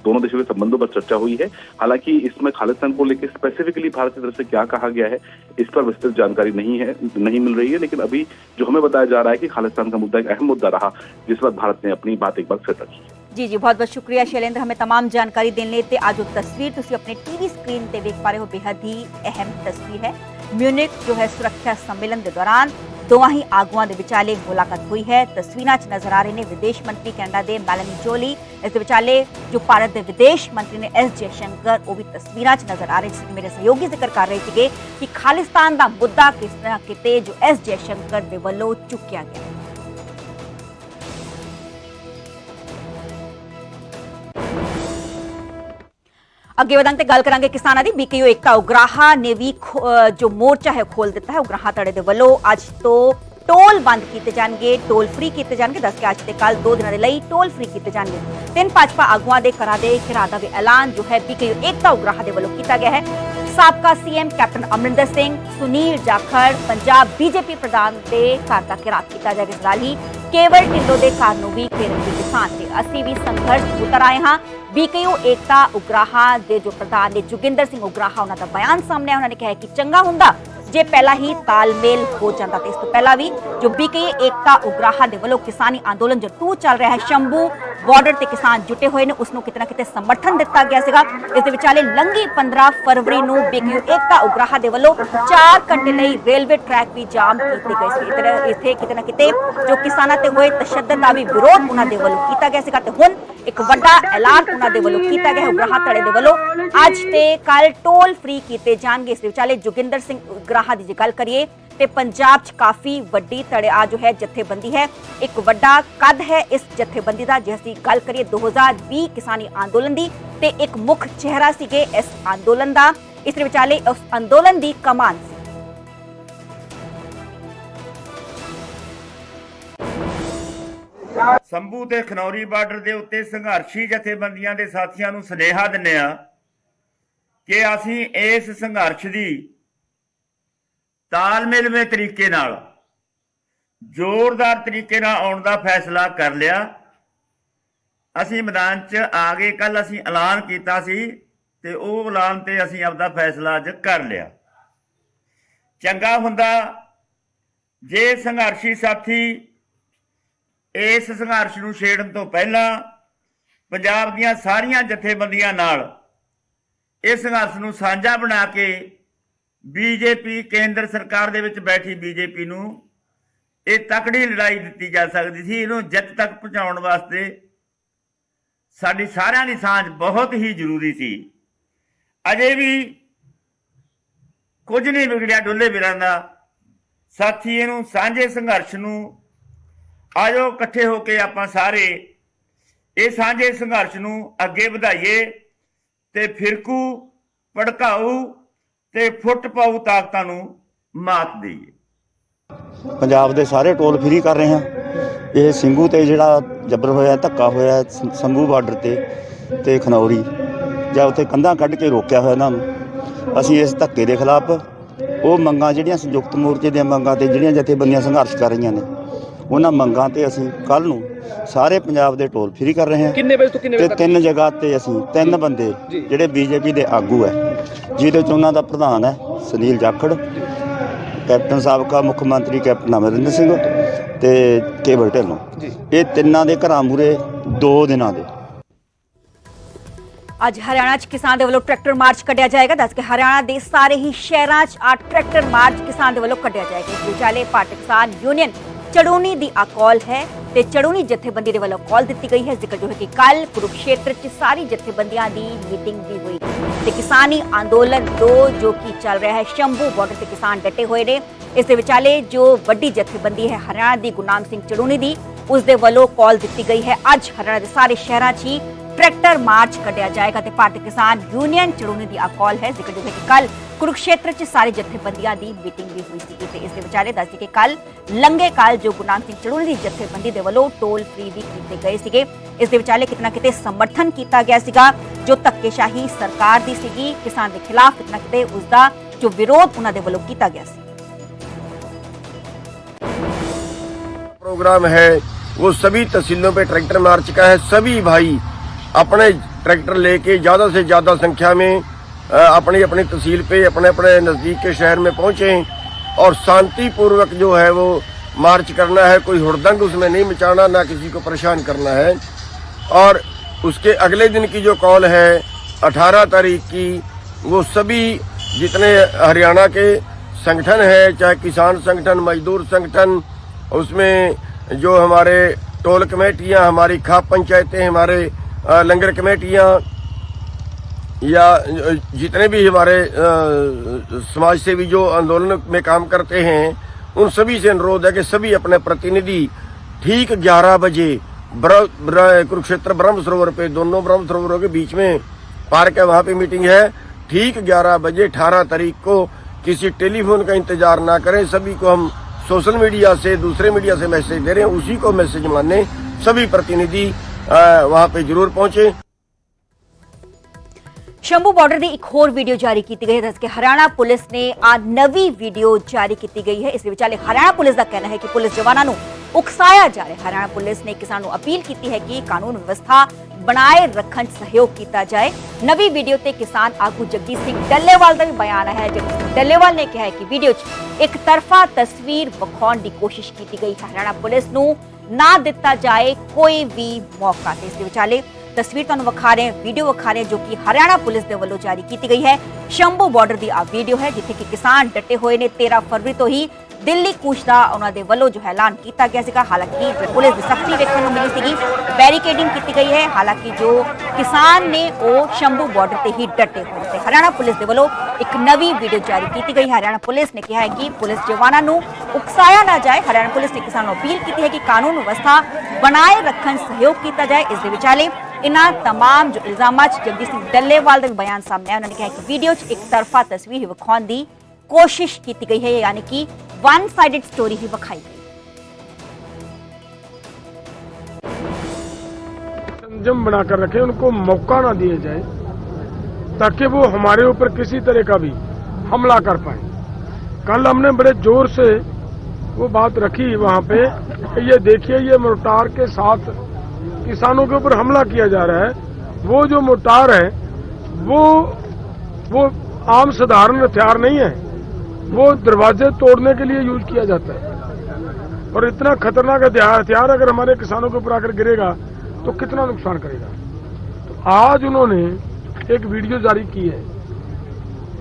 दोनों देशों के संबंधों पर चर्चा हुई है। हालाँकि इसमें खालिस्तान को लेकर स्पेसिफिकली भारत की तरफ़ से क्या कहा गया है इस पर विस्तृत जानकारी नहीं है नहीं मिल रही है लेकिन अभी जो हमें बताया जा रहा है कि खालिस्तान का मुद्दा एक अहम मुद्दा रहा जिस पर भारत ने अपनी बात एक बार फिर रखी है। जी जी, बहुत बहुत शुक्रिया शैलेंद्र। हमें तमाम जानकारी देने लेते आज वो तस्वीर। तुम अपने टीवी स्क्रीन पे देख पा रहे हो, बेहद ही अहम तस्वीर है। म्यूनिक जो है सुरक्षा सम्मेलन के दौरान दोवा ही आगुआ के विचाले मुलाकात हुई है। तस्वीर च नज़र आ रहे हैं विदेश मंत्री कैनेडा के मैलनी जोली। इस विचाले जो भारत के विदेश मंत्री ने एस जयशंकर, वो भी तस्वीर च नज़र आ रहे थे मेरे सहयोगी ज़िक्र कर रहे थे कि खालिस्तान का मुद्दा किस तरह कि जो एस जयशंकर के वलों चुकया गया। ਅੱਗੇ ਵਧਾਂਗੇ ਤੇ ਗੱਲ ਕਰਾਂਗੇ ਕਿਸਾਨਾਂ ਦੀ। ਬੀਕੇਯੂ ਏਕਤਾ ਉਗਰਾਹਾ ਨੇ ਵੀ ਜੋ ਮੋਰਚਾ ਹੈ ਖੋਲ ਦਿੱਤਾ ਹੈ। ਉਗਰਾਹਾ ਧੜੇ ਦੇ ਵੱਲੋਂ ਅੱਜ ਤੋਂ ਟੋਲ ਬੰਦ ਕੀਤੇ ਜਾਣਗੇ। ਟੋਲ ਫ੍ਰੀ ਕੀਤੇ ਜਾਣਗੇ। ਦੱਸ ਕੇ ਅੱਜ ਤੇ ਕੱਲ ਦੋ ਦਿਨਾਂ ਦੇ ਲਈ ਟੋਲ ਫ੍ਰੀ ਕੀਤੇ ਜਾਣਗੇ। ਤਿੰਨ ਭਾਜਪਾ ਆਗੂਆਂ ਦੇ ਕਰਾ ਦੇ ਘਿਰਾ ਦਾ ਵੀ ਐਲਾਨ ਜੋ ਹੈ ਬੀਕੇਯੂ ਏਕਤਾ ਉਗਰਾਹਾ ਦੇ ਵੱਲੋਂ ਕੀਤਾ ਗਿਆ ਹੈ। ਸਾਬਕਾ CM captain Amarinder Singh, Sunil Jakhar, Punjab BJP ਪ੍ਰਧਾਨ ਦੇ ਘਰ ਦਾ ਘਿਰਾਵ ਕੀਤਾ ਜਾਏਗਾ ਇਸ ਨਾਲ ਹੀ ਕੇਵਲ ਢਿੱਲੋਂ ਦੇ ਘਰ ਨੂੰ ਵੀ ਘੇਰਨਗੇ ਕਿਸਾਨ ਤੇ ਅਸੀਂ ਵੀ ਸੰਘਰਸ਼ ਉਤਰ ਆਏ ਹਾਂ। ਬੀਕੇਯੂ ਏਕਤਾ ਉਗਰਾਹਾ ਦੇ ਜੋ ਪ੍ਰਧਾਨ ਨੇ ਜੁਗਿੰਦਰ ਸਿੰਘ ਉਗਰਾਹਾ, ਉਹਨਾਂ ਦਾ ਬਿਆਨ ਸਾਹਮਣੇ ਉਹਨਾਂ ਨੇ ਕਿਹਾ ਕਿ ਚੰਗਾ ਹੁੰਦਾ ਜੇ ਪਹਿਲਾਂ ਹੀ ਤਾਲਮੇਲ ਹੋ ਜਾਂਦਾ ਤੇ ਇਸ ਤੋਂ ਪਹਿਲਾਂ ਵੀ ਜੋ ਬੀਕੇ ਏਕਤਾ ਉਗਰਾਹਾ ਦੇ ਵੱਲੋਂ ਕਿਸਾਨੀ ਅੰਦੋਲਨ ਜੋ ਟੂ ਚੱਲ ਰਿਹਾ ਹੈ, ਸ਼ੰਭੂ ਬਾਰਡਰ ਤੇ ਕਿਸਾਨ ਜੁਟੇ ਹੋਏ ਨੇ ਉਸ ਨੂੰ ਕਿਤਨਾ ਕਿਤੇ ਸਮਰਥਨ ਦਿੱਤਾ ਗਿਆ ਸੀਗਾ। ਇਸ ਦੇ ਵਿਚਾਲੇ ਲੰਗੀ 15 ਫਰਵਰੀ ਨੂੰ ਬੀਕੇ ਏਕਤਾ ਉਗਰਾਹਾ ਦੇ ਵੱਲੋਂ 4 ਘੰਟੇ ਲਈ ਰੇਲਵੇ ਟਰੈਕ ਵੀ ਜਾਮ ਕੀਤੇ ਗਏ ਸੀ। ਇਤਨੇ ਇੱਥੇ ਕਿਤੇ ਨਾ ਕਿਤੇ ਜੋ ਕਿਸਾਨਾਂ ਤੇ ਹੋਏ ਤਸ਼ੱਦਦ ਦਾ ਵੀ ਵਿਰੋਧ ਉਹਨਾਂ ਦੇ ਵੱਲੋਂ ਕੀਤਾ ਗਿਆ ਸੀਗਾ ਤੇ ਹੁਣ ਇੱਕ ਵੱਡਾ ਐਲਾਨ ਉਹਨਾਂ ਦੇ ਵੱਲੋਂ ਕੀਤਾ ਗਿਆ ਹੈ ਉਗਰਾਹਾ ਧੜੇ ਦੇ ਵੱਲੋਂ ਅੱਜ ਤੇ ਕੱਲ ਟੋਲ ਫ੍ਰੀ ਕੀਤੇ ਜਾਣਗੇ ਇਸ ਦੇ ਵਿਚਾਲੇ ਜੋਗਿੰਦਰ ਸਿੰਘ ਉਗਰਾਹਾ ਦੀ ਜੇ ਗੱਲ ਕਰੀਏ ਤੇ ਪੰਜਾਬ 'ਚ ਕਾਫੀ ਵੱਡੀ ਧੜਿਆ ਜੋ ਹੈ ਜਥੇਬੰਦੀ ਹੈ ਇੱਕ ਵੱਡਾ ਕੱਦ ਹੈ ਇਸ ਜਥੇਬੰਦੀ ਦਾ ਜੇ ਅਸੀਂ ਗੱਲ ਕਰੀਏ 2020 ਕਿਸਾਨੀ ਅੰਦੋਲਨ ਦੀ ਤੇ ਇੱਕ ਮੁੱਖ ਚਿਹਰਾ ਸੀਗੇ ਇਸ ਅੰਦੋਲਨ ਦਾ ਇਸ ਦੇ ਵਿਚਾਲੇ ਉਸ ਅੰਦੋਲਨ ਦੀ ਕਮਾਨ ਸੰਭੂ ਤੇ ਖਨੌਰੀ ਬਾਰਡਰ ਦੇ ਉੱਤੇ ਸੰਘਰਸ਼ੀ ਜਥੇਬੰਦੀਆਂ ਦੇ ਸਾਥੀਆਂ ਨੂੰ ਸੁਨੇਹਾ ਦਿੰਨੇ ਆ ਕਿ ਅਸੀਂ ਇਸ ਸੰਘਰਸ਼ ਦੀ ਤਾਲਮੇਲਵੇਂ ਤਰੀਕੇ ਨਾਲ, ਜ਼ੋਰਦਾਰ ਤਰੀਕੇ ਨਾਲ ਆਉਣ ਦਾ ਫੈਸਲਾ ਕਰ ਲਿਆ। ਅਸੀਂ ਮੈਦਾਨ 'ਚ ਆ ਗਏ ਕੱਲ ਅਸੀਂ ਐਲਾਨ ਕੀਤਾ ਸੀ ਤੇ ਉਹ ਐਲਾਨ ਤੇ ਅਸੀਂ ਆਪਦਾ ਫੈਸਲਾ ਅੱਜ ਕਰ ਲਿਆ। ਚੰਗਾ ਹੁੰਦਾ ਜੇ ਸੰਘਰਸ਼ੀ ਸਾਥੀ ਇਸ ਸੰਘਰਸ਼ ਨੂੰ ਛੇੜਨ ਤੋਂ ਪਹਿਲਾਂ ਪੰਜਾਬ ਦੀਆਂ ਸਾਰੀਆਂ ਜਥੇਬੰਦੀਆਂ ਨਾਲ ਇਸ ਸੰਘਰਸ਼ ਨੂੰ ਸਾਂਝਾ ਬਣਾ ਕੇ ਬੀਜੇਪੀ ਕੇਂਦਰ ਸਰਕਾਰ ਦੇ ਵਿੱਚ ਬੈਠੀ ਬੀਜੇਪੀ ਨੂੰ ਇਹ ਤਕੜੀ ਲੜਾਈ ਦਿੱਤੀ ਜਾ ਸਕਦੀ ਸੀ, ਇਹਨੂੰ ਜਿੱਤ ਤੱਕ ਪਹੁੰਚਾਉਣ ਵਾਸਤੇ ਸਾਡੀ ਸਾਰਿਆਂ ਦੀ ਸਾਂਝ ਬਹੁਤ ਹੀ ਜ਼ਰੂਰੀ ਸੀ। ਅਜੇ ਵੀ ਕੁਝ ਨਹੀਂ ਵਿਗੜਿਆ ਡੁੱਲੇ ਵੀਰਾਂ ਦਾ। ਸਾਥੀ, ਇਹਨੂੰ ਸਾਂਝੇ ਸੰਘਰਸ਼ ਨੂੰ ਆਜੋ ਇਕੱਠੇ ਹੋ ਕੇ ਆਪਾਂ ਸਾਰੇ ਇਹ ਸਾਂਝੇ ਸੰਘਰਸ਼ ਨੂੰ ਅੱਗੇ ਵਧਾਈਏ ਤੇ ਫਿਰਕੂ, ਭੜਕਾਊ ਤੇ ਫੁੱਟ ਪਾਉ ਤਾਕਤਾਂ ਨੂੰ ਮਾਤ ਦੇਈਏ। ਪੰਜਾਬ ਦੇ ਸਾਰੇ ਟੋਲ ਫ੍ਰੀ ਕਰ ਰਹੇ ਹਾਂ। ਇਹ ਸਿੰਘੂ ਤੇ ਜਿਹੜਾ ਜਬਰ ਹੋਇਆ, ਧੱਕਾ ਹੋਇਆ ਸ- ਸੰਭੂ ਬਾਰਡਰ ਤੇ ਤੇ ਖਨੌਰੀ, ਜਾਂ ਉੱਥੇ ਕੰਧਾਂ ਕੱਢ ਕੇ ਰੋਕਿਆ ਹੋਇਆ ਇਹਨਾਂ ਨੂੰ। ਅਸੀਂ ਇਸ ਧੱਕੇ ਦੇ ਖਿਲਾਫ ਉਹ ਮੰਗਾਂ ਜਿਹੜੀਆਂ ਸੰਯੁਕਤ ਮੋਰਚੇ ਦੀਆਂ ਮੰਗਾਂ ਤੇ ਜਿਹੜੀਆਂ ਜਥੇਬੰਦੀਆਂ ਸੰਘਰਸ਼ ਕਰ ਰਹੀਆਂ ਨੇ ਉਹਨਾਂ ਮੰਗਾਂ ਤੇ ਅਸੀਂ ਕੱਲ ਨੂੰ ਸਾਰੇ ਪੰਜਾਬ ਦੇ ਟੋਲ ਫ੍ਰੀ ਕਰ ਰਹੇ ਹਾਂ। ਕਿੰਨੇ ਵਜੇ ਤੋਂ ਕਿੰਨੇ ਤੇ ਵਜੇ ਤੱਕ? ਤਿੰਨ ਜਗ੍ਹਾ ਤੇ ਅਸੀਂ ਤਿੰਨ ਬੰਦੇ। ਜਿਹੜੇ ਬੀਜੇਪੀ ਦੇ ਆਗੂ ਹੈ ਜਿਹਦੇ ਚ ਉਹਨਾਂ ਦਾ ਪ੍ਰਧਾਨ ਹੈ ਸੁਨੀਲ ਜਾਖੜ ਕੈਪਟਨ ਸਾਬਕਾ ਮੁੱਖ ਮੰਤਰੀ ਕੈਪਟਨ ਅਮਰਿੰਦਰ ਸਿੰਘ ਤੇ ਕੇਵਲ ਢਿੱਲੋਂ। ਇਹ ਤਿੰਨਾਂ ਦੇ ਘਰਾਂ ਮੂਰੇ ਦੋ ਦਿਨਾਂ ਦੇ। ਅੱਜ ਹਰਿਆਣਾ 'ਚ ਕਿਸਾਨ ਦੇ ਵੱਲੋਂ ਟਰੈਕਟਰ ਮਾਰਚ ਕੱਢਿਆ ਜਾਏਗਾ। ਦੱਸ ਕੇ ਹਰਿਆਣਾ ਦੇ ਸਾਰੇ ਹੀ ਸ਼ਹਿਰਾਂ 'ਚ ਆ ਟਰੈਕਟਰ ਮਾਰਚ ਕਿਸਾਨ ਦੇ ਵੱਲੋਂ ਕੱਢਿਆ ਜਾਏਗਾ। ਵਿਚਾਲੇ ਭਾਰਤੀ ਕਿਸਾਨ ਯੂਨੀਅਨ ਚੜੂਨੀ ਦੀ ਆ ਹੈ ਤੇ ਚੜੂਨੀ ਜਥੇਬੰਦੀ ਦੇ ਵੱਲੋਂ ਕਾਲ ਦਿੱਤੀ ਗਈ ਹੈ। ਜ਼ਿਕਰ ਜੋ ਹੈ ਕਿ ਕੱਲ ਕੁਰੂਕਸ਼ੇਤਰ 'ਚ ਸਾਰੀ ਜਥੇਬੰਦੀਆਂ ਦੀ ਮੀਟਿੰਗ ਵੀ ਹੋਈ ਤੇ ਕਿਸਾਨੀ ਅੰਦੋਲਨ ਦੋ ਜੋ ਕਿ ਚੱਲ ਰਿਹਾ ਹੈ, ਸ਼ੰਭੂ ਬਾਰਡਰ ਤੇ ਕਿਸਾਨ ਡਟੇ ਹੋਏ ਨੇ। ਇਸ ਦੇ ਵਿਚਾਲੇ ਜੋ ਵੱਡੀ ਜਥੇਬੰਦੀ ਹੈ, ਹਰਿਆਣਾ ਦੀ ਗੁਰਨਾਮ ਸਿੰਘ ਚੜੂਨੀ ਦੀ, ਉਸ ਦੇ ਵੱਲੋਂ ਕਾਲ ਦਿੱਤੀ ਗਈ ਹੈ। ਅੱਜ ਹਰਿਆਣਾ ਦੇ ਸਾਰੇ ਸ਼ਹਿਰਾਂ 'ਚ ਹੀ ਟਰੈਕਟਰ ਮਾਰਚ ਕੱਢਿਆ ਜਾਏਗਾ ਤੇ ਭਾਰਤੀ ਕਿਸਾਨ ਯੂਨੀਅਨ ਚੜੂਨੀ ਦੀ ਆ ਕਾਲ ਹੈ। ਜ਼ਿਕਰ ਜੋ ਹੈ ਕਿ ਕੱਲ ਕੁਰੂਕਸ਼ੇਤਰ 'ਚ ਸਾਰੇ ਜਥੇਬੰਦੀਆਂ ਦੀ ਮੀਟਿੰਗ ਵੀ ਹੋਈ ਸੀ ਤੇ ਇਸ ਦੇ ਵਿਚਾਲੇ ਦੱਸਦੀ ਕਿ ਕੱਲ ਲੰਗੇ ਕਾਲ ਜੋ ਗੁਰਨਾਮ ਸਿੰਘ ਚੜੂਨੀ ਦੀ ਜਥੇਬੰਦੀ ਦੇ ਵੱਲੋਂ ਟੋਲ ਫ੍ਰੀ ਵੀ ਕੀਤੇ ਗਏ ਸੀਗੇ ਇਸ ਦੇ ਵਿਚਾਲੇ ਕਿਤਨਾ ਕਿਤੇ ਸਮਰਥਨ ਕੀਤਾ ਗਿਆ ਸੀਗਾ ਜੋ ਧੱਕੇਸ਼ਾਹੀ ਸਰਕਾਰ ਦੀ ਸੀਗੀ ਕਿਸਾਨ ਦੇ ਖਿਲਾਫ ਕਿਤਨਾ ਕਿਤੇ ਉਸ ਦਾ ਜੋ ਵਿਰੋਧ ਉਹਨਾਂ ਦੇ ਵੱਲੋਂ ਕੀਤਾ ਗਿਆ ਸੀ प्रोग्राम है वो सभी तहसीलों पे ट्रैक्टर मार्च का है सभी भाई अपने ट्रैक्टर लेके ज्यादा से ज्यादा संख्या में अ, अपनी अपनी तहसील पे, अपने अपने नज़दीक के शहर में पहुँचे और शांति पूर्वक जो है वो मार्च करना है। कोई हुड़दंग उसमें नहीं मचाना, ना किसी को परेशान करना है। और उसके अगले दिन की जो कॉल है 18 तारीख की, वो सभी जितने हरियाणा के संगठन है, चाहे किसान संगठन, मजदूर संगठन, उसमें जो हमारे टोल कमेटियाँ, हमारी खाप पंचायतें, हमारे लंगर कमेटियाँ या जितने भी हमारे समाज सेवी जो आंदोलन में काम करते हैं, उन सभी से अनुरोध है कि सभी अपने प्रतिनिधि ठीक 11 बजे कुरुक्षेत्र ब्रह्म सरोवर पे, दोनों ब्रह्म सरोवरों के बीच में पार्क है, वहाँ पे मीटिंग है। ठीक 11 बजे 18 तारीख को किसी टेलीफोन का इंतज़ार ना करें। सभी को हम सोशल मीडिया से, दूसरे मीडिया से मैसेज दे रहे हैं, उसी को मैसेज माने सभी प्रतिनिधि वहाँ पे ज़रूर पहुँचे। ਸ਼ੰਭੂ ਬਾਰਡਰ ਦੀ ਇੱਕ ਹੋਰ ਵੀਡੀਓ ਜਾਰੀ ਕੀਤੀ ਗਈ ਹੈ ਦੱਸ ਕੇ ਹਰਿਆਣਾ ਪੁਲਿਸ ਨੇ ਆ ਨਵੀਂ ਵੀਡੀਓ ਜਾਰੀ ਕੀਤੀ ਗਈ ਹੈ। ਇਸ ਦੇ ਵਿਚਾਲੇ ਹਰਿਆਣਾ ਪੁਲਿਸ ਦਾ ਕਹਿਣਾ ਹੈ ਕਿ ਪੁਲਿਸ ਜਵਾਨਾਂ ਨੂੰ ਉਕਸਾਇਆ ਜਾ ਰਿਹਾ ਹਰਿਆਣਾ ਪੁਲਿਸ ਨੇ ਕਿਸਾਨ ਨੂੰ ਅਪੀਲ ਕੀਤੀ ਹੈ ਕਿ ਕਾਨੂੰਨ ਵਿਵਸਥਾ ਬਣਾਏ ਰੱਖਣ, ਸਹਿਯੋਗ ਕੀਤਾ ਜਾਏ। ਨਵੀਂ ਵੀਡੀਓ ਤੇ ਕਿਸਾਨ ਆਗੂ ਜਗਜੀਤ ਸਿੰਘ ਡੱਲੇਵਾਲ ਦਾ ਵੀ ਬਿਆਨ ਹੈ ਜਗਜੀਤ ਡੱਲੇਵਾਲ ਨੇ ਕਿਹਾ ਹੈ ਕਿ ਵੀਡੀਓ 'ਚ ਇੱਕ ਤਰਫਾ ਤਸਵੀਰ ਵਿਖਾਉਣ ਦੀ ਕੋਸ਼ਿਸ਼ ਕੀਤੀ ਗਈ ਹੈ। ਹਰਿਆਣਾ ਪੁਲਿਸ ਨੂੰ ਨਾ ਦਿੱਤਾ ਜਾਏ ਕੋਈ ਵੀ ਮੌਕਾ ਤੇ ਇਸ ਦੇ ਵਿਚਾਲੇ ਤਸਵੀਰ ਤੁਹਾਨੂੰ ਵਿਖਾ ਰਹੇ ਵੀਡੀਓ ਵਿਖਾ ਰਹੇ ਜੋ ਕਿ ਹਰਿਆਣਾ ਪੁਲਿਸ ਦੇ ਵੱਲੋਂ ਜਾਰੀ ਕੀਤੀ ਗਈ ਹੈ। ਸ਼ੰਭੂ ਬਾਰਡਰ ਦੀ ਆ ਵੀਡੀਓ ਹੈ, ਜਿੱਥੇ ਕਿ ਕਿਸਾਨ ਡਟੇ ਹੋਏ ਨੇ 13 ਫਰਵਰੀ ਤੋਂ ਹੀ ਦਿੱਲੀ ਕੂਚ ਦਾ ਉਹਨਾਂ ਦੇ ਵੱਲੋਂ ਜੋ ਐਲਾਨ ਕੀਤਾ ਗਿਆ ਸੀਗਾ। ਹਾਲਾਂਕਿ ਪੁਲਿਸ ਦੀ ਸਖਤੀ ਵੇਖਣ ਨੂੰ ਮਿਲੀ ਸੀਗੀ ਬੈਰੀਕੇਡਿੰਗ ਕੀਤੀ ਗਈ ਹੈ। ਹਾਲਾਂਕਿ ਜੋ ਕਿਸਾਨ ਨੇ ਉਹ ਸ਼ੰਭੂ ਬਾਰਡਰ ਤੇ ਹੀ ਡਟੇ ਹੋਏ ਤੇ ਹਰਿਆਣਾ ਪੁਲਿਸ ਦੇ ਵੱਲੋਂ ਇੱਕ ਨਵੀਂ ਵੀਡੀਓ ਜਾਰੀ ਕੀਤੀ ਗਈ। ਹਰਿਆਣਾ ਪੁਲਿਸ ਨੇ ਕਿਹਾ ਹੈ ਕਿ ਪੁਲਿਸ ਜਵਾਨਾਂ ਨੂੰ ਉਕਸਾਇਆ ਨਾ ਜਾਏ। ਹਰਿਆਣਾ ਪੁਲਿਸ ਨੇ ਕਿਸਾਨਾਂ ਨੂੰ ਅਪੀਲ ਕੀਤੀ ਹੈ ਕਿ ਕਾਨੂੰਨ ਵਿਵਸਥਾ ਬਣਾਏ ਰੱਖਣ, ਸਹਿਯੋਗ ਕੀਤਾ ਜਾਏ। ਇਸ ਦੇ ਵਿਚਾਲੇ ਇਨ੍ਹਾਂ तमाम ਜੋ ਇਲਜ਼ਾਮਾਂ 'ਚ ਜਗਦੀਪ ਸਿੰਘ ਡੱਲੇਵਾਲ ਦਾ ਵੀ ਬਿਆਨ ਸਾਹਮਣੇ ਆਇਆ ਉਹਨਾਂ ਨੇ ਕਿਹਾ ਕਿ ਵੀਡੀਓ 'ਚ ਇੱਕ ਤਰਫਾ ਤਸਵੀਰ ਹੀ ਵਿਖਾਉਣ ਦੀ ਕੋਸ਼ਿਸ਼ ਕੀਤੀ ਗਈ ਹੈ ਯਾਨੀ ਕਿ ਵਨ ਸਾਈਡਡ ਸਟੋਰੀ ਹੀ ਵਿਖਾਈ ਗਈ संयम बनाकर रखें उनको मौका ना दिया जाए ताकि वो हमारे ऊपर किसी तरह का भी हमला कर पाए कल हमने बड़े जोर से वो बात रखी वहां पे कि ये देखिए ये मोर्टार के साथ किसानों के ऊपर हमला किया जा रहा है। वो जो मोर्टार है, वो वो आम साधारण हथियार नहीं है। वो दरवाजे तोड़ने के लिए यूज़ किया जाता है। और इतना खतरनाक हथियार अगर हमारे किसानों के ऊपर आकर गिरेगा तो कितना नुकसान करेगा? तो आज उन्होंने एक वीडियो जारी की है।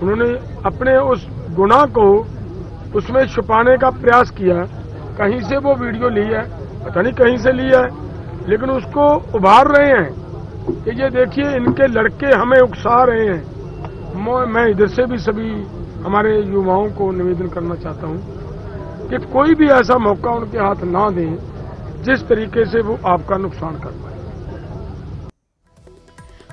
उन्होंने अपने उस गुनाह को उसमें छुपाने का प्रयास किया। कहीं से वो वीडियो ली है? पता नहीं कहीं से ली है। लेकिन उसको उभार रहे हैं कि ये देखिए इनके लड़के हमें उकसा रहे हैं मैं- मैं इधर से भी सभी हमारे युवाओं को निवेदन करना चाहता हूं कि कोई भी ऐसा मौका उनके हाथ ना दें जिस तरीके से वो आपका नुकसान कर पाए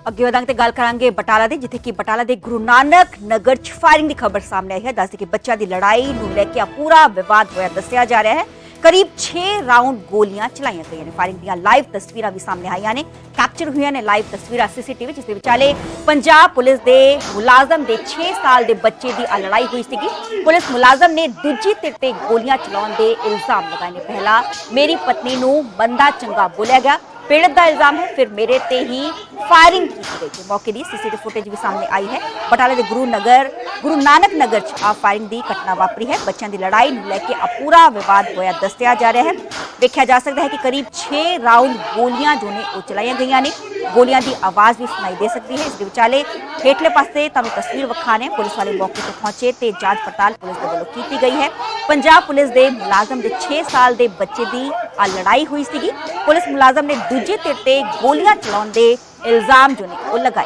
ਅੱਗੇ ਵਧਾਂਗੇ ਤੇ ਗੱਲ ਕਰਾਂਗੇ ਬਟਾਲਾ ਦੀ ਜਿੱਥੇ ਕਿ ਬਟਾਲਾ ਦੇ ਗੁਰੂ ਨਾਨਕ ਨਗਰ 'ਚ ਫਾਇਰਿੰਗ ਦੀ ਖਬਰ ਸਾਹਮਣੇ ਆਈ ਹੈ ਦੱਸਦੇ ਕਿ ਬੱਚਿਆਂ ਦੀ ਲੜਾਈ ਨੂੰ ਲੈ ਕੇ ਆ ਪੂਰਾ ਵਿਵਾਦ ਹੋਇਆ ਦੱਸਿਆ ਜਾ ਰਿਹਾ ਹੈ ਕਰੀਬ 6 ਰਾਉਂਡ ਗੋਲੀਆਂ ਚਲਾਈਆਂ ਗਈਆਂ ਨੇ। ਫਾਇਰਿੰਗ ਦੀਆਂ ਲਾਈਵ ਤਸਵੀਰਾਂ ਵੀ ਸਾਹਮਣੇ ਆਈਆਂ ਨੇ। ਕੈਪਚਰ ਹੋਈਆਂ ਨੇ ਲਾਈਵ ਤਸਵੀਰਾਂ ਸੀਸੀਟੀਵੀ ਜਿਸ ਦੇ ਵਿਚਾਲੇ ਪੰਜਾਬ ਪੁਲਿਸ ਦੇ ਮੁਲਾਜ਼ਮ ਦੇ 6 ਸਾਲ ਦੇ ਬੱਚੇ ਦੀ ਲੜਾਈ ਹੋਈ ਸੀਗੀ। ਪੁਲਿਸ ਮੁਲਾਜ਼ਮ ਨੇ ਦੂਜੀ ਧਿਰ ਤੇ ਗੋਲੀਆਂ ਚਲਾਉਣ ਦੇ ਇਲਜ਼ਾਮ ਲਗਾਏ ਨੇ। ਪਹਿਲਾ, ਮੇਰੀ ਪਤਨੀ ਨੂੰ ਬੰਦਾ ਚੰਗਾ ਬੋਲਿਆ ਗਿਆ। ਪੀੜਤ ਦਾ ਇਲਜ਼ਾਮ ਹੈ ਫਿਰ ਮੇਰੇ ਤੇ ਹੀ ਫਾਇਰਿੰਗ ਕੀਤੀ ਗਈ ਤੇ ਮੌਕੇ ਦੀ ਸੀਸੀਟੀਵੀ ਫੁਟੇਜ ਵੀ ਸਾਹਮਣੇ ਆਈ ਹੈ ਬਟਾਲੇ ਦੇ ਗੁਰੂ ਨਗਰ ਗੁਰੂ ਨਾਨਕ ਨਗਰ ਚ ਆ ਫਾਇਰਿੰਗ ਦੀ ਘਟਨਾ ਵਾਪਰੀ ਹੈ ਬੱਚਿਆਂ ਦੀ ਲੜਾਈ ਨੂੰ ਲੈ ਕੇ ਆ ਪੂਰਾ ਵਿਵਾਦ ਹੋਇਆ ਦੱਸਿਆ ਜਾ ਰਿਹਾ ਹੈ ਵੇਖਿਆ ਜਾ ਸਕਦਾ ਹੈ ਕਿ ਕਰੀਬ 6 ਰਾਉਂਡ ਗੋਲੀਆਂ ਜੋ ਨੇ ਉਹ ਚਲਾਈਆਂ ਗਈਆਂ ਨੇ ਗੋਲੀਆਂ ਦੀ ਆਵਾਜ਼ ਵੀ ਸੁਣਾਈ ਦੇ ਸਕਦੀ ਹੈ ਇਸ ਦੇ ਵਿਚਾਲੇ ਹੇਠਲੇ ਪਾਸੇ ਤੁਹਾਨੂੰ ਤਸਵੀਰ ਵਿਖਾਣੇ ਪੁਲਿਸ ਵਾਲੇ ਮੌਕੇ ਤੇ ਪਹੁੰਚੇ ਤੇ ਜਾਂਚ ਪੜਤਾਲ ਪੁਲਿਸ ਦੇ ਵੱਲੋਂ ਕੀਤੀ ਗਈ ਹੈ ਪੰਜਾਬ ਪੁਲਿਸ ਦੇ ਮੁਲਾਜ਼ਮ ਦੇ 6 ਸਾਲ ਦੇ ਬੱਚੇ ਦੀ ਆ ਲੜਾਈ ਹੋਈ ਸੀਗੀ। ਪੁਲਿਸ ਮੁਲਾਜ਼ਮ ਨੇ ਦੂਜੇ ਧਿਰ ਤੇ ਗੋਲੀਆਂ ਚਲਾਉਣ ਦੇ ਇਲਜ਼ਾਮ ਜੋ ਨੇ ਉਹ ਲਗਾਏ।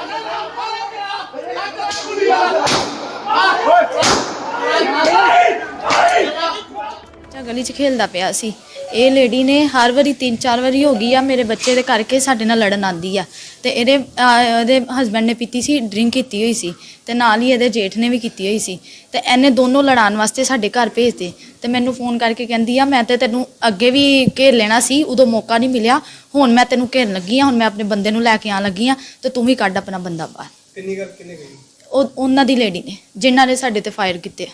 ਬੱਚਾ ਗਲੀ 'ਚ ਖੇਲਦਾ ਪਿਆ ਸੀ। ਇਹ ਲੇਡੀ ਨੇ ਹਰ ਵਾਰੀ ਤਿੰਨ ਚਾਰ ਵਾਰੀ ਹੋ ਗਈ ਆ ਮੇਰੇ ਬੱਚੇ ਦੇ ਕਰਕੇ ਸਾਡੇ ਨਾਲ ਲੜਨ ਆਂਦੀ ਆ। ਤੇ ਇਹਦੇ ਅਹ, ਇਹਦੇ ਹਸਬੰਡ ਨੇ ਪੀਤੀ ਸੀ ਡਰਿੰਕ ਕੀਤੀ ਹੋਈ ਸੀ। ਤੇ ਨਾਲ ਹੀ ਇਹਦੇ ਜੇਠ ਨੇ ਵੀ ਕੀਤੀ ਹੋਈ ਸੀ। ਤੇ ਇਹਨੇ ਦੋਨੋਂ ਲੜਾਉਣ ਵਾਸਤੇ ਸਾਡੇ ਘਰ ਭੇਜਦੇ ਤੇ ਮੈਨੂੰ ਫੋਨ ਕਰਕੇ ਕਹਿੰਦੀ ਆ ਮੈਂ ਤੇ ਤੈਨੂੰ ਅੱਗੇ ਵੀ ਘੇਰ ਲੈਣਾ ਸੀ ਉਦੋਂ ਮੌਕਾ ਨਹੀਂ ਮਿਲਿਆ। ਹੁਣ ਮੈਂ ਤੈਨੂੰ ਘੇਰਨ ਲੱਗੀ ਆ ਹੁਣ ਮੈਂ ਆਪਣੇ ਬੰਦੇ ਨੂੰ ਲੈ ਕੇ ਆਣ ਲੱਗੀ ਆ ਤੇ ਤੂੰ ਵੀ ਕੱਢ ਆਪਣਾ ਬੰਦਾ ਬਾਹਰ। ਕਿੰਨੀ ਕਰ ਕਿੰਨੇ ਗਈ ਉਹ ਉਹਨਾਂ ਦੀ ਲੇਡੀ ਨੇ ਜਿਨ੍ਹਾਂ ਨੇ ਸਾਡੇ ਤੇ ਫਾਇਰ ਕੀਤੇ ਆ।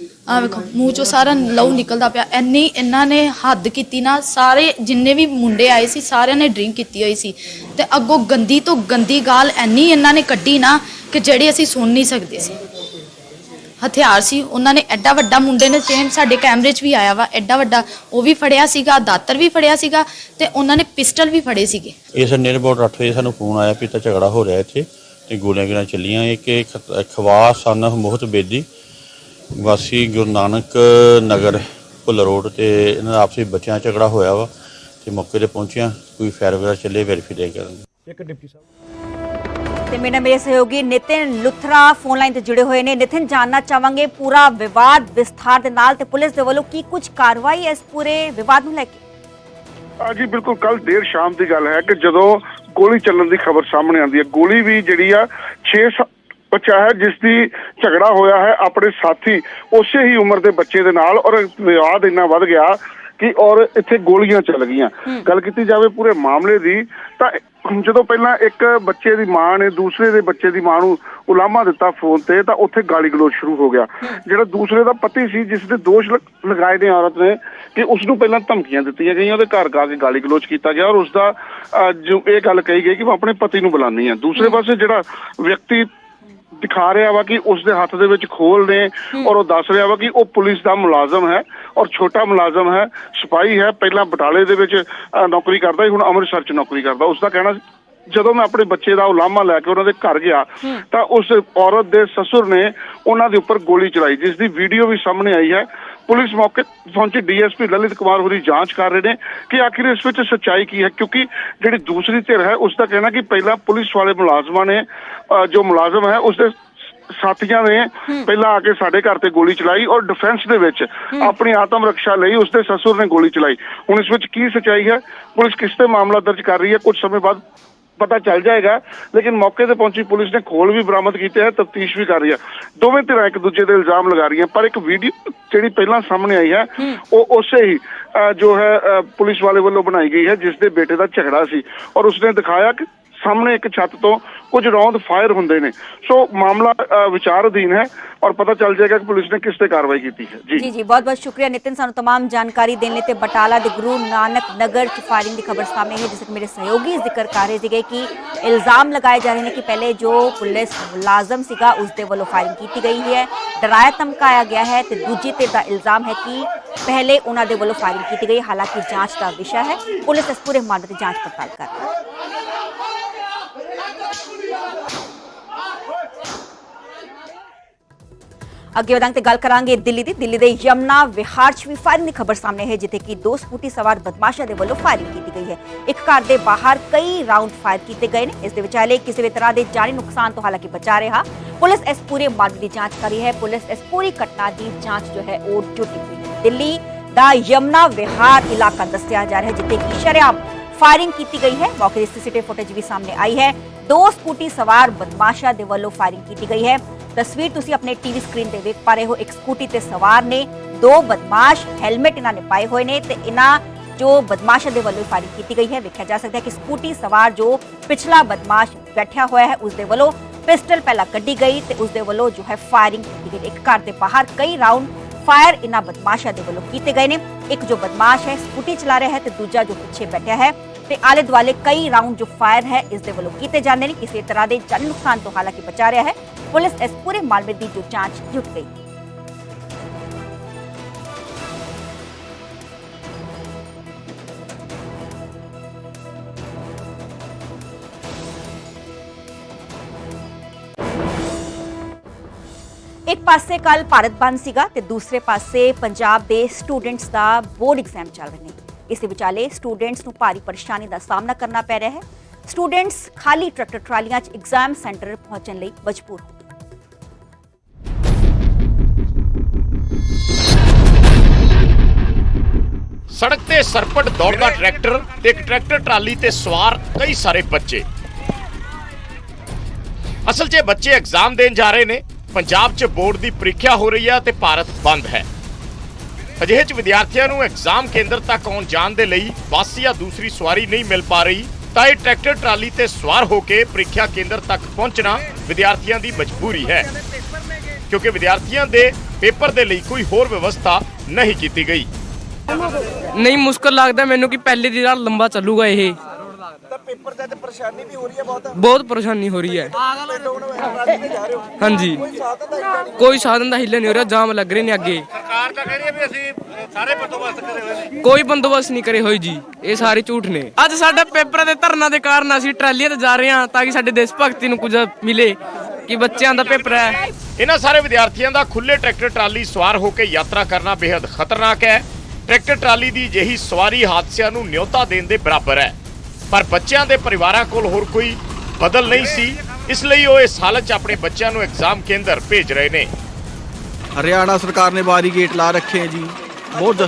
ਆ ਵੇਖੋ, ਮੂੰਹ ਚੋਂ ਸਾਰਾ ਲਹੂ ਨਿਕਲਦਾ ਪਿਆ। ਇੰਨੀ ਇਹਨਾਂ ਨੇ ਹੱਦ ਕੀਤੀ ਨਾ, ਸਾਰੇ ਜਿੰਨੇ ਵੀ ਮੁੰਡੇ ਆਏ ਸੀ, ਸਾਰਿਆਂ ਨੇ ਡਰਿੰਕ ਕੀਤੀ ਹੋਈ ਸੀ। ਤੇ ਅੱਗੋਂ ਗੰਦੀ ਤੋਂ ਗੰਦੀ ਗਾਲ ਇੰਨੀ ਇਹਨਾਂ ਨੇ ਕੱਢੀ ਨਾ ਕਿ ਜਿਹੜੀ ਅਸੀਂ ਸੁਣ ਨਹੀਂ ਸਕਦੇ ਸੀ। ਹਥਿਆਰ ਸੀ, ਉਹਨਾਂ ਨੇ ਐਡਾ ਵੱਡਾ ਮੁੰਡੇ ਨੇ ਸੇਮ ਸਾਡੇ ਕੈਮਰੇ 'ਚ ਵੀ ਆਇਆ ਵਾ, ਐਡਾ ਵੱਡਾ, ਉਹ ਵੀ ਫੜਿਆ ਸੀਗਾ, ਦਾਤਰ ਵੀ ਫੜਿਆ ਸੀਗਾ ਤੇ ਉਹਨਾਂ ਨੇ ਪਿਸਟਲ ਵੀ ਫੜੇ ਸੀਗੇ। ਇਸ ਨੀਅਰ ਅਬਾਊਟ 8 ਵਜੇ ਸਾਨੂੰ ਫੋਨ ਆਇਆ ਵੀ ਤਾਂ ਝਗੜਾ ਹੋ ਰਿਹਾ ਇੱਥੇ ਇਹ ਗੋਲੀਆਂ ਗੋਲੀਆਂ ਚੱਲੀਆਂ ਇੱਕ ਇਹ ਸਨ ਮੋਹਤ ਬੇਦੀ ਵਾਸੀ ਗੁਰੂ ਨਾਨਕ ਨਗਰ ਭੁੱਲ ਰੋਡ ਤੇ ਇਹਨਾਂ ਦਾ ਆਪਸੀ ਬੱਚਿਆਂ ਝਗੜਾ ਹੋਇਆ ਵਾ ਤੇ ਮੌਕੇ ਤੇ ਪਹੁੰਚਿਆ ਕੋਈ ਫਾਇਰ ਵਗੈਰਾ ਚੱਲੇ ਵੈਰੀਫਾਈ ਕਰਨ ਤੇ ਮੇਰੇ ਨਾਲ ਮੇਰੇ ਸਹਿਯੋਗੀ ਨਿਤਿਨ ਲੁਥਰਾ ਫੋਨ ਲਾਈਨ ਤੇ ਜੁੜੇ ਹੋਏ ਨੇ। ਨਿਤਿਨ ਜਾਨਣਾ ਚਾਹਾਂਗੇ ਪੂਰਾ ਵਿਵਾਦ ਵਿਸਥਾਰ ਦੇ ਨਾਲ ਤੇ ਪੁਲਿਸ ਦੇ ਵੱਲੋਂ ਕੀ ਕੁਝ ਕਾਰਵਾਈ ਇਸ ਪੂਰੇ ਵਿਵਾਦ ਨੂੰ ਲੈ ਕੇ? ਆ ਜੀ ਬਿਲਕੁਲ ਕੱਲ ਦੇਰ ਸ਼ਾਮ ਦੀ ਗੱਲ ਹੈ ਕਿ ਜਦੋਂ ਗੋਲੀ ਚੱਲਣ ਦੀ ਖਬਰ ਸਾਹਮਣੇ ਆਉਂਦੀ ਹੈ ਗੋਲੀ ਵੀ ਜਿਹੜੀ ਆ 6 ਬੱਚਾ ਹੈ ਜਿਸ ਦੀ ਝਗੜਾ ਹੋਇਆ ਹੈ ਆਪਣੇ ਸਾਥੀ ਉਸੇ ਹੀ ਉਮਰ ਦੇ ਬੱਚੇ ਦੇ ਨਾਲ ਔਰ ਵਿਵਾਦ ਇੰਨਾ ਵੱਧ ਗਿਆ ਕਿ ਔਰ ਇੱਥੇ ਗੋਲੀਆਂ ਚੱਲ ਗਈਆਂ। ਗੱਲ ਕੀਤੀ ਜਾਵੇ ਪੂਰੇ ਮਾਮਲੇ ਦੀ ਤਾਂ ਜਦੋਂ ਪਹਿਲਾਂ ਇੱਕ ਬੱਚੇ ਦੀ ਮਾਂ ਨੇ ਦੂਸਰੇ ਦੇ ਬੱਚੇ ਦੀ ਮਾਂ ਨੂੰ ਉਲਾਮਾ ਦਿੱਤਾ ਫੋਨ ਤੇ ਤਾਂ ਉੱਥੇ ਗਾਲੀ ਗਲੋਚ ਸ਼ੁਰੂ ਹੋ ਗਿਆ। ਜਿਹੜਾ ਦੂਸਰੇ ਦਾ ਪਤੀ ਸੀ ਜਿਸ ਦੇ ਦੋਸ਼ ਲਗ- ਲਗਾਏ ਨੇ ਔਰਤ ਨੇ ਕਿ ਉਸ ਨੂੰ ਪਹਿਲਾਂ ਧਮਕੀਆਂ ਦਿੱਤੀਆਂ ਗਈਆਂ ਉਹਦੇ ਘਰ ਗਾ ਕੇ ਗਾਲੀ ਗਲੋਚ ਕੀਤਾ ਗਿਆ ਔਰ ਉਸ ਦਾ ਜੋ ਇਹ ਗੱਲ ਕਹੀ ਗਈ ਕਿ ਮੈਂ ਆਪਣੇ ਪਤੀ ਨੂੰ ਬੁਲਾਉਂਦੀ ਆ ਦੂਸਰੇ ਪਾਸੇ ਜਿਹੜਾ ਵਿਅਕਤੀ ਦਿਖਾ ਰਿਹਾ ਵਾ ਕਿ ਉਸ ਦੇ ਹੱਥ ਦੇ ਵਿੱਚ ਖੋਲ ਨੇ ਔਰ ਉਹ ਦੱਸ ਰਿਹਾ ਵਾ ਕਿ ਉਹ ਪੁਲਿਸ ਦਾ ਮੁਲਾਜ਼ਮ ਹੈ ਔਰ ਛੋਟਾ ਮੁਲਾਜ਼ਮ ਹੈ ਸਿਪਾਹੀ ਹੈ ਪਹਿਲਾਂ ਬਟਾਲੇ ਦੇ ਵਿੱਚ ਨੌਕਰੀ ਕਰਦਾ ਸੀ ਹੁਣ ਅੰਮ੍ਰਿਤਸਰ 'ਚ ਨੌਕਰੀ ਕਰਦਾ। ਉਸ ਦਾ ਕਹਿਣਾ ਜਦੋਂ ਮੈਂ ਆਪਣੇ ਬੱਚੇ ਦਾ ਉਲਾਮਾ ਲੈ ਕੇ ਉਹਨਾਂ ਦੇ ਘਰ ਗਿਆ ਤਾਂ ਉਸ ਔਰਤ ਦੇ ਸਸੁਰ ਨੇ ਉਹਨਾਂ ਦੇ ਉੱਪਰ ਗੋਲੀ ਚਲਾਈ ਜਿਸ ਦੀ ਵੀਡੀਓ ਵੀ ਸਾਹਮਣੇ ਆਈ ਹੈ। ਪੁਲਿਸ ਮੌਕੇ ਪਹੁੰਚੀ ਡੀਐਸਪੀ ਲਲਿਤ ਕੁਮਾਰ ਹੋਰੀ ਜਾਂਚ ਕਰ ਰਹੇ ਨੇ ਕਿ ਆਖਿਰ ਇਸ ਵਿੱਚ ਸੱਚਾਈ ਕੀ ਹੈ ਕਿਉਂਕਿ ਜਿਹੜੀ ਦੂਸਰੀ ਧਿਰ ਹੈ ਉਸ ਦਾ ਕਹਿਣਾ ਕਿ ਪਹਿਲਾਂ ਪੁਲਿਸ ਵਾਲੇ ਮੁਲਾਜ਼ਮਾਂ ਨੇ ਜੋ ਮੁਲਾਜ਼ਮ ਹੈ ਉਸ ਦੇ ਸਾਥੀਆਂ ਨੇ ਪਹਿਲਾਂ ਆ ਕੇ ਸਾਡੇ ਘਰ ਤੇ ਗੋਲੀ ਚਲਾਈ ਔਰ ਡਿਫੈਂਸ ਦੇ ਵਿੱਚ ਆਪਣੀ ਆਤਮ ਰੱਖਿਆ ਲਈ ਉਸ ਦੇ ਸਸੁਰ ਨੇ ਗੋਲੀ ਚਲਾਈ। ਹੁਣ ਇਸ ਵਿੱਚ ਕੀ ਸੱਚਾਈ ਹੈ? ਪੁਲਿਸ ਕਿਸ ਤੇ ਮਾਮਲਾ ਦਰਜ ਕਰ ਰਹੀ ਹੈ? ਕੁਝ ਸਮੇਂ ਬਾਅਦ ਪਤਾ ਚੱਲ ਜਾਏਗਾ ਲੇਕਿਨ ਮੌਕੇ ਤੇ ਪਹੁੰਚੀ ਪੁਲਿਸ ਨੇ ਖੋਲ ਵੀ ਬਰਾਮਦ ਕੀਤੇ ਹੈ ਤਫਤੀਸ਼ ਵੀ ਕਰ ਰਹੀ ਹੈ ਦੋਵੇਂ ਧਿਰਾਂ ਇੱਕ ਦੂਜੇ ਦੇ ਇਲਜ਼ਾਮ ਲਗਾ ਰਹੀਆਂ ਪਰ ਇੱਕ ਵੀਡੀਓ ਜਿਹੜੀ ਪਹਿਲਾਂ ਸਾਹਮਣੇ ਆਈ ਹੈ ਉਹ ਉਸੇ ਹੀ ਜੋ ਹੈ ਪੁਲਿਸ ਵਾਲੇ ਵੱਲੋਂ ਬਣਾਈ ਗਈ ਹੈ ਜਿਸ ਦੇ ਬੇਟੇ ਦਾ ਝਗੜਾ ਸੀ। ਔਰ ਉਸਨੇ ਦਿਖਾਇਆ ਕਿ ਸਾਹਮਣੇ ਇੱਕ ਛੱਤ ਤੋਂ ਕੁਝ ਰੌਂਦ ਫਾਇਰ ਹੁੰਦੇ ਨੇ ਸੋ ਮਾਮਲਾ ਅਹ, ਵਿਚਾਰ ਅਧੀਨ ਹੈ ਔਰ ਪਤਾ ਚੱਲ ਜਾਏਗਾ ਕਿ ਪੁਲਿਸ ਨੇ ਕਿਸ ਤੇ ਕਾਰਵਾਈ ਕੀਤੀ ਹੈ ਜੀ ਜੀ ਜੀ ਬਹੁਤ ਬਹੁਤ ਸ਼ੁਕਰੀਆ ਨਿਤਿਨ ਸਾਨੂੰ तमाम ਜਾਣਕਾਰੀ ਦੇਣ ਲਈ ਤੇ ਬਟਾਲਾ ਦੇ ਗੁਰੂ ਨਾਨਕ ਨਗਰ ਚ ਫਾਇਰਿੰਗ ਦੀ ਖਬਰ ਸਾਹਮਣੇ ਹੈ ਜਿਸ ਕਿ ਮੇਰੇ ਸਹਿਯੋਗੀ ਜ਼ਿਕਰ ਕਰ ਰਹੇ ਸੀਗੇ ਕਿ ਇਲਜ਼ਾਮ ਲਗਾਏ ਜਾ ਰਹੇ ਨੇ ਕਿ ਪਹਿਲੇ ਜੋ ਪੁਲਿਸ ਮੁਲਾਜ਼ਮ ਸੀਗਾ ਉਸ ਦੇ ਵੱਲੋਂ ਫਾਇਰਿੰਗ ਕੀਤੀ ਗਈ ਹੈ ਡਰਾਇਆ ਧਮਕਾਇਆ ਗਿਆ ਹੈ ਤੇ ਦੂਜੀ ਤੇ ਦਾ ਇਲਜ਼ਾਮ ਹੈ ਕਿ ਪਹਿਲੇ ਉਹਨਾਂ ਦੇ ਵੱਲੋਂ ਫਾਇਰਿੰਗ ਕੀਤੀ ਗਈ ਹਾਲਾਂਕਿ ਜਾਂਚ ਦਾ ਵਿਸ਼ਾ ਹੈ ਪੁਲਿਸ ਇਸ ਪੂਰੇ ਮਾਮਲੇ ਦੀ ਜਾਂਚ ਪੜਤਾਲ ਕਰ ਰਹੀ ਹੈ ਅੱਗੇ ਵਧਾਂਗੇ ਤੇ ਗੱਲ ਕਰਾਂਗੇ ਦਿੱਲੀ ਦੀ। ਦਿੱਲੀ ਦੇ ਯਮਨਾ ਵਿਹਾਰ 'ਚ ਵੀ ਫਾਇਰਿੰਗ ਦੀ ਖਬਰ ਸਾਹਮਣੇ ਹੈ, ਜਿੱਥੇ ਕਿ ਦੋ ਸਕੂਟੀ ਸਵਾਰ ਬਦਮਾਸ਼ਾਂ ਦੇ ਵੱਲੋਂ ਫਾਇਰਿੰਗ ਕੀਤੀ ਗਈ ਹੈ। ਇੱਕ ਘਰ ਦੇ ਬਾਹਰ ਕਈ ਰਾਉਂਡ ਫਾਇਰ ਕੀਤੇ ਗਏ ਨੇ। ਇਸ ਦੇ ਵਿਚਾਲੇ ਕਿਸੇ ਵੀ ਤਰ੍ਹਾਂ ਦੇ ਜਾਨੀ ਨੁਕਸਾਨ ਤੋਂ ਹਾਲਾਂਕਿ ਬਚਾ ਰਿਹਾ। ਪੁਲਿਸ ਇਸ ਪੂਰੇ ਮਾਮਲੇ ਦੀ ਜਾਂਚ ਕਰ ਰਹੀ ਹੈ। ਪੁਲਿਸ ਇਸ ਪੂਰੀ ਘਟਨਾ ਦੀ ਜਾਂਚ ਜੋ ਹੈ, ਉਹ ਜੁਟੀ ਹੋਈ ਹੈ। ਦਿੱਲੀ ਦਾ ਯਮਨਾ ਵਿਹਾਰ ਇਲਾਕਾ ਦੱਸਿਆ ਜਾ ਰਿਹਾ ਹੈ, ਜਿੱਥੇ ਕਿ ਸ਼ਰੇਆਮ ਫਾਇਰਿੰਗ ਕੀਤੀ ਗਈ ਹੈ। ਮੌਕੇ ਦੀ ਸੀਸੀਟੀਵੀ ਫੁਟੇਜ ਵੀ ਸਾਹਮਣੇ ਆਈ ਹੈ। ਦੋ ਸਕੂਟੀ ਸਵਾਰ ਬਦਮਾਸ਼ਾਂ ਦੇ ਵੱਲੋਂ ਫਾਇਰਿੰਗ ਕੀਤੀ ਗਈ ਹੈ। ਤਸਵੀਰ ਤੁਸੀਂ ਆਪਣੇ ਟੀਵੀ ਸਕਰੀਨ ਤੇ ਵੇਖ ਪਾ ਰਹੇ ਹੋ। ਇੱਕ ਸਕੂਟੀ ਤੇ ਸਵਾਰ ਨੇ ਦੋ ਬਦਮਾਸ਼ ਹੈਲਮਟ ਇਹਨਾਂ ਨੇ ਪਾਏ ਹੋਏ ਨੇ ਤੇ ਇਹਨਾਂ ਜੋ ਬਦਮਾਸ਼ਾਂ ਦੇ ਵੱਲੋਂ ਫਾਇਰਿੰਗ ਕੀਤੀ ਗਈ ਹੈ, ਵੇਖਿਆ ਜਾ ਸਕਦਾ ਹੈ ਕਿ ਸਕੂਟੀ ਸਵਾਰ ਜੋ ਪਿਛਲਾ ਬਦਮਾਸ਼ ਬੈਠਿਆ ਹੋਇਆ ਹੈ ਉਸ ਦੇ ਵੱਲੋਂ ਪਿਸਟਲ ਪਹਿਲਾਂ ਕੱਢੀ ਗਈ ਤੇ ਉਸ ਦੇ ਵੱਲੋਂ ਜੋ ਹੈ ਫਾਇਰਿੰਗ ਕੀਤੀ ਗਈ। ਇੱਕ ਘਰ ਦੇ ਬਾਹਰ ਕਈ ਰਾਉਂਡ ਫਾਇਰ ਇਹਨਾਂ ਬਦਮਾਸ਼ਾਂ ਦੇ ਵੱਲੋਂ ਕੀਤੇ ਗਏ ਨੇ। ਇੱਕ ਜੋ ਬਦਮਾਸ਼ ਹੈ, ਸਕੂਟੀ ਚਲਾ ਰਿਹਾ ਹੈ ਤੇ ਦੂਜਾ ਜੋ ਪਿੱਛੇ ਬੈਠਿਆ ਹੈ। ਤੇ ਆਲੇ ਦੁਆਲੇ ਕਈ ਰਾਉਂਡ ਜੋ ਫਾਇਰ ਹੈ ਇਸ ਦੇ ਵੱਲੋਂ ਕੀਤੇ ਜਾਂਦੇ ਨੇ ਕਿਸੇ ਤਰ੍ਹਾਂ ਦੇ ਜਾਨੀ ਨੁਕਸਾਨ ਤੋਂ ਹਾਲਾਂਕਿ ਬਚਾ ਰਿਹਾ ਹੈ ਪੁਲਿਸ ਇਸ ਪੂਰੇ ਮਾਮਲੇ ਦੀ ਜੋ ਜਾਂਚ ਜੁਟ ਗਈ ਇੱਕ ਪਾਸੇ ਕੱਲ ਭਾਰਤ ਬੰਦ ਸੀਗਾ ਤੇ ਦੂਸਰੇ ਪਾਸੇ ਪੰਜਾਬ ਦੇ ਸਟੂਡੈਂਟਸ ਦਾ ਬੋਰਡ ਐਗਜ਼ਾਮ ਚੱਲ ਰਹੇ ਨੇ ਇਸ ਦੇ ਵਿਚਾਲੇ ਸਟੂਡੈਂਟਸ ਨੂੰ ਭਾਰੀ ਪਰੇਸ਼ਾਨੀ ਦਾ ਸਾਹਮਣਾ ਕਰਨਾ ਪੈ ਰਿਹਾ ਹੈ। ਸਟੂਡੈਂਟਸ ਖਾਲੀ ਟਰੈਕਟਰ ਟਰਾਲੀਆਂ 'ਚ ਐਗਜ਼ਾਮ ਸੈਂਟਰ ਪਹੁੰਚਣ ਲਈ ਮਜਬੂਰ। ਹੋ ਸੜਕ ਤੇ ਸਰਪਟ ਦੌੜਦਾ ਟਰੈਕਟਰ ਤੇ ਇੱਕ ਟਰੈਕਟਰ ਟਰਾਲੀ ਤੇ ਸਵਾਰ ਕਈ ਸਾਰੇ ਬੱਚੇ। ਅਸਲ 'ਚ ਬੱਚੇ ਐਗਜ਼ਾਮ ਦੇਣ ਜਾ ਰਹੇ ਨੇ। ਪੰਜਾਬ 'ਚ ਬੋਰਡ ਦੀ ਪ੍ਰੀਖਿਆ ਹੋ ਰਹੀ ਹੈ ਤੇ ਭਾਰਤ ਬੰਦ ਹੈ। ਅਜਿਹੇ 'ਚ ਵਿਦਿਆਰਥੀਆਂ ਨੂੰ ਐਗਜ਼ਾਮ ਕੇਂਦਰ ਤੱਕ ਆਉਣ ਜਾਣ ਦੇ ਲਈ ਬੱਸ ਜਾਂ ਦੂਸਰੀ ਸਵਾਰੀ ਨਹੀਂ ਮਿਲ ਪਾ ਰਹੀ, ਤਾਂ ਇਹ ਟਰੈਕਟਰ ਟਰਾਲੀ ਤੇ ਸਵਾਰ ਹੋ ਕੇ ਪ੍ਰੀਖਿਆ ਕੇਂਦਰ ਤੱਕ ਪਹੁੰਚਣਾ ਵਿਦਿਆਰਥੀਆਂ ਦੀ ਮਜਬੂਰੀ ਹੈ। ਕਿਉਂਕਿ ਵਿਦਿਆਰਥੀਆਂ ਦੇ ਪੇਪਰ ਦੇ ਲਈ ਕੋਈ ਹੋਰ ਵਿਵਸਥਾ ਨਹੀਂ ਕੀਤੀ ਗਈ। ਨਹੀਂ ਮੁਸ਼ਕਲ ਲੱਗਦਾ ਮੈਨੂੰ ਕਿ ਪਹਿਲੇ ਦੀ ਨਾਲ ਲੰਬਾ ਚੱਲੂਗਾ ਇਹ। ਤਾਂ ਪੇਪਰ ਤੇ ਪਰੇਸ਼ਾਨੀ ਵੀ ਹੋ ਰਹੀ ਹੈ ਬਹੁਤ। ਬਹੁਤ ਪਰੇਸ਼ਾਨੀ ਹੋ ਰਹੀ ਹੈ। ਪਿੰਡ ਹੁਣ ਰਾਜੀ ਤੇ ਜਾ ਰਹੇ ਹੋ ਹਾਂਜੀ। ਕੋਈ ਸਾਧਨ ਦਾ ਹਿੱਲਾ ਨਹੀਂ। ਕੋਈ ਸਾਧਨ ਦਾ ਹਿੱਲਾ ਨਹੀਂ ਹੋ ਰਿਹਾ ਜਾਮ ਲੱਗ ਰਹੇ ਨੇ ਅੱਗੇ। ਸਰਕਾਰ ਤਾਂ ਕਹਿੰਦੀ ਹੈ ਵੀ ਅਸੀਂ ਸਾਰੇ ਬੰਦੋਬਸਤ ਕਰੇ ਹੋਏ ਨੇ। ਕੋਈ ਬੰਦੋਬਸਤ ਨਹੀਂ ਕਰੇ ਹੋਏ ਜੀ ਇਹ ਸਾਰੇ ਝੂਠ ਨੇ। ਅੱਜ ਸਾਡਾ ਪੇਪਰਾਂ ਦੇ ਧਰਨਾ ਦੇ ਕਾਰਨ ਅਸੀਂ ਟਰਾਲੀਆਂ ਤੇ ਜਾ ਰਹੇ ਹਾਂ ਤਾਂ ਕਿ ਸਾਡੇ ਦੇਸ਼ ਭਗਤੀ ਨੂੰ ਕੁਝ ਮਿਲੇ ਕਿ ਬੱਚਿਆਂ ਦਾ ਪੇਪਰ ਹੈ। ਇਹਨਾਂ ਸਾਰੇ ਵਿਦਿਆਰਥੀਆਂ ਦਾ ਖੁੱਲੇ ਟਰੈਕਟਰ ਟਰਾਲੀ ਸਵਾਰ ਹੋ ਕੇ ਯਾਤਰਾ ਕਰਨਾ ਬੇहद ਖਤਰਨਾਕ ਹੈ। ਟਰੈਕਟਰ ਟਰਾਲੀ ਦੀ ਜਿਹੀ ਸਵਾਰੀ ਹਾਦਸਿਆਂ ਨੂੰ ਨਿਉਤਾ ਦੇਣ ਦੇ ਬਰਾਬਰ ਹੈ। ਪਰ ਬੱਚਿਆਂ ਦੇ ਪਰਿਵਾਰਾਂ ਕੋਲ ਹੋਰ ਕੋਈ ਬਦਲ ਨਹੀਂ ਸੀ। ਇਸ ਲਈ ਉਹ ਇਸ ਹਾਲਤ 'ਚ ਆਪਣੇ ਬੱਚਿਆਂ ਨੂੰ ਐਗਜ਼ਾਮ ਕੇਂਦਰ ਭੇਜ ਰਹੇ ਨੇ। ਹਰਿਆਣਾ ਸਰਕਾਰ ਨੇ ਬਾਰੀ ਗੇਟ ਲਾ ਰੱਖੇ ਹੈ ਜੀ। ਬਹੁਤ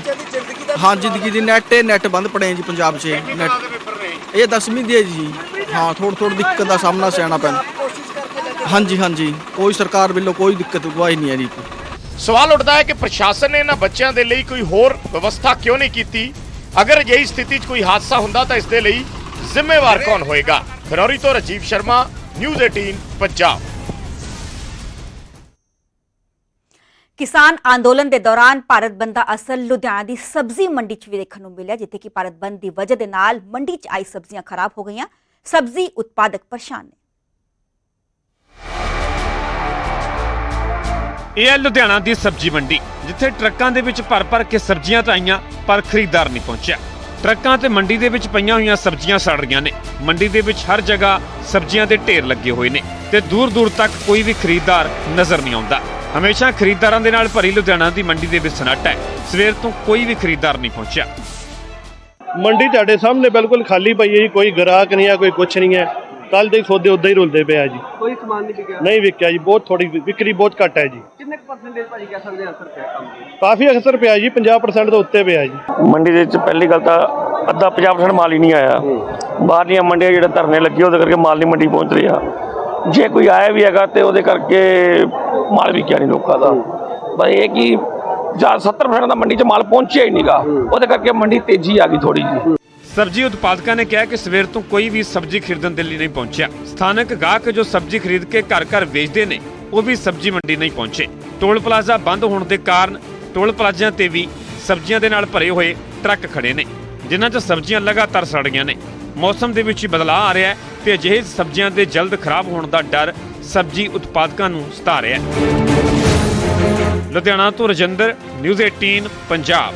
ਹਾਂ ਜ਼ਿੰਦਗੀ ਦੀ ਨੈਟ ਨੈਟ ਬੰਦ ਪੜੇ ਜੀ ਪੰਜਾਬ 'ਚ। ਨੈਟ ਇਹ 10ਵੀਂ ਦੀ ਹੈ ਜੀ। ਹਾਂ ਥੋੜੀ ਥੋੜੀ ਦਿੱਕਤ ਦਾ ਸਾਹਮਣਾ ਸਿਆਣਾ ਪੈਂਦਾ ਹਾਂਜੀ ਹਾਂਜੀ। ਕੋਈ ਸਰਕਾਰ ਵੱਲੋਂ ਕੋਈ ਦਿੱਕਤ ਕੋਈ ਨਹੀਂ ਹੈ ਜੀ। ਸਵਾਲ ਉੱਠਦਾ ਹੈ ਕਿ ਪ੍ਰਸ਼ਾਸਨ ਨੇ ਇਹਨਾਂ ਬੱਚਿਆਂ ਦੇ ਲਈ ਕੋਈ ਹੋਰ ਵਿਵਸਥਾ ਕਿਉਂ ਨਹੀਂ ਕੀਤੀ? ਅਗਰ ਅਜਿਹੀ ਸਥਿਤੀ 'ਚ ਕੋਈ ਹਾਦਸਾ ਹੁੰਦਾ ਤਾਂ ਇਸ ਦੇ ਲਈ ਜ਼ਿੰਮੇਵਾਰ ਕੌਣ ਹੋਏਗਾ? ਖਨੌਰੀ ਤੋਂ ਰਾਜੀਵ ਸ਼ਰਮਾ ਨਿਊਜ਼ 18 ਪੰਜਾਬ। ਕਿਸਾਨ ਅੰਦੋਲਨ ਦੇ ਦੌਰਾਨ ਭਾਰਤ ਬੰਦ ਦਾ ਅਸਰ ਲੁਧਿਆਣਾ ਦੀ ਸਬਜ਼ੀ ਮੰਡੀ 'ਚ ਵੀ ਦੇਖਣ ਨੂੰ ਮਿਲਿਆ ਜਿੱਥੇ ਕਿ ਭਾਰਤ ਬੰਦ ਦੀ ਵਜ੍ਹਾ ਦੇ ਨਾਲ ਮੰਡੀ 'ਚ ਆਈ ਸਬਜ਼ੀਆਂ ਖਰਾਬ ਹੋ ਗਈਆਂ। ਸਬਜ਼ੀ ਉਤਪਾਦਕ ਪਰੇਸ਼ਾਨ ਨੇ। ਇਹ ਹੈ ਲੁਧਿਆਣਾ ਦੀ ਸਬਜ਼ੀ ਮੰਡੀ ਜਿੱਥੇ ਟਰੱਕਾਂ ਦੇ ਵਿੱਚ ਭਰ-ਭਰ ਕੇ ਸਬਜ਼ੀਆਂ ਤਾਂ ਆਈਆਂ ਪਰ ਖਰੀਦਦਾਰ ਨਹੀਂ ਪਹੁੰਚਿਆ। ਟਰੱਕਾਂ ਤੇ ਮੰਡੀ ਦੇ ਵਿੱਚ ਪਈਆਂ ਹੋਈਆਂ ਸਬਜ਼ੀਆਂ ਸੜ ਰਹੀਆਂ ਨੇ। ਮੰਡੀ ਦੇ ਵਿੱਚ ਹਰ ਜਗ੍ਹਾ ਸਬਜ਼ੀਆਂ ਦੇ ਢੇਰ ਲੱਗੇ ਹੋਏ ਨੇ ਤੇ ਦੂਰ-ਦੂਰ ਤੱਕ ਕੋਈ ਵੀ ਖਰੀਦਦਾਰ ਨਜ਼ਰ ਨਹੀਂ ਆਉਂਦਾ। ਹਮੇਸ਼ਾ ਖਰੀਦਦਾਰਾਂ ਦੇ ਨਾਲ ਭਰੀ ਲੁਧਿਆਣਾ ਦੀ ਮੰਡੀ ਦੇ ਵਿੱਚ ਸਨਾਟਾ ਹੈ। ਸਵੇਰ ਤੋਂ ਕੋਈ ਵੀ ਖਰੀਦਦਾਰ ਨਹੀਂ ਪਹੁੰਚਿਆ। ਮੰਡੀ ਤੁਹਾਡੇ ਸਾਹਮਣੇ ਬਿਲਕੁਲ ਖਾਲੀ ਪਈ ਹੈ ਜੀ, ਕੋਈ ਗ੍ਰਾਹਕ ਨਹੀਂ ਹੈ, ਕੋਈ ਕੁਛ ਨਹੀਂ ਹੈ। ਕੱਲ ਦੇ ਸੌਦੇ ਉਦਾਂ ਹੀ ਰੁਲਦੇ ਪਿਆ ਜੀ। ਕੋਈ ਸਮਾਨ ਨਹੀਂ ਵਿਕਿਆ? ਨਹੀਂ ਵਿਕਿਆ ਜੀ ਬਹੁਤ ਥੋੜੀ ਵਿਕਰੀ ਬਹੁਤ ਘੱਟ ਹੈ ਜੀ। ਕਿੰਨੇ ਪਰਸੈਂਟੇਜ ਭਾਜੀ ਕਹਿ ਸਕਦੇ ਅਸਰ ਪਿਆ ਕੰਮ ਕਾਫੀ ਅਕਸਰ ਪਿਆ ਜੀ 50% ਤੋਂ ਉੱਤੇ ਪਿਆ ਜੀ। ਮੰਡੀ ਦੇ ਵਿੱਚ ਪਹਿਲੀ ਗੱਲ ਤਾਂ ਅੱਧਾ 50% ਮਾਲ ਹੀ ਨਹੀਂ ਆਇਆ। ਬਾਹਰਲੀਆਂ ਮੰਡੀਆਂ ਜਿਹੜੇ ਧਰਨੇ ਲੱਗੇ ਉਹਦੇ ਕਰਕੇ ਮਾਲ ਨਹੀਂ ਮੰਡੀ ਪਹੁੰਚ ਰਿਹਾ ਜੇ ਕੋਈ ਆਇਆ ਵੀ ਹੈਗਾ ਤੇ ਉਹਦੇ ਕਰਕੇ ਮਾਲ ਵਿਕਿਆ ਨਹੀਂ ਲੋਕਾਂ ਦਾ। ਪਰ ਇਹ ਕਿ ਜਾਂ 70% ਦਾ ਮੰਡੀ 'ਚ ਮਾਲ ਪਹੁੰਚਿਆ ਹੀ ਨਹੀਂਗਾ ਉਹਦੇ ਕਰਕੇ ਮੰਡੀ ਤੇਜ਼ੀ ਆ ਗਈ ਥੋੜੀ ਜੀ। ਸਬਜ਼ੀ ਉਤਪਾਦਕਾਂ ਨੇ ਕਿਹਾ ਕਿ ਸਵੇਰ ਤੋਂ ਕੋਈ ਵੀ ਸਬਜ਼ੀ ਖਰੀਦਣ ਦੇ ਲਈ ਨਹੀਂ ਪਹੁੰਚਿਆ। ਸਥਾਨਕ ਗਾਹਕ ਜੋ ਸਬਜ਼ੀ ਖਰੀਦ ਕੇ ਘਰ-ਘਰ ਵੇਚਦੇ ਨੇ, ਉਹ ਵੀ ਸਬਜ਼ੀ ਮੰਡੀ ਨਹੀਂ ਪਹੁੰਚੇ। ਟੋਲ ਪਲਾਜ਼ਾ ਬੰਦ ਹੋਣ ਦੇ ਕਾਰਨ ਟੋਲ ਪਲਾਜ਼ਿਆਂ ਤੇ ਵੀ ਸਬਜ਼ੀਆਂ ਦੇ ਨਾਲ ਭਰੇ ਹੋਏ ਟਰੱਕ ਖੜੇ ਨੇ, ਜਿਨ੍ਹਾਂ 'ਚ ਸਬਜ਼ੀਆਂ ਲਗਾਤਾਰ ਸੜ ਗਈਆਂ ਨੇ। ਮੌਸਮ ਦੇ ਵਿੱਚ ਬਦਲਾਅ ਆ ਰਿਹਾ ਹੈ ਤੇ ਅਜਿਹੇ ਸਬਜ਼ੀਆਂ ਦੇ ਜਲਦ ਖਰਾਬ ਹੋਣ ਦਾ ਡਰ ਸਬਜ਼ੀ ਉਤਪਾਦਕਾਂ ਨੂੰ ਸਤਾ ਰਿਹਾ ਹੈ। ਲੁਧਿਆਣਾ ਤੋਂ ਰਜਿੰਦਰ, ਨਿਊਜ਼ 18 ਪੰਜਾਬ।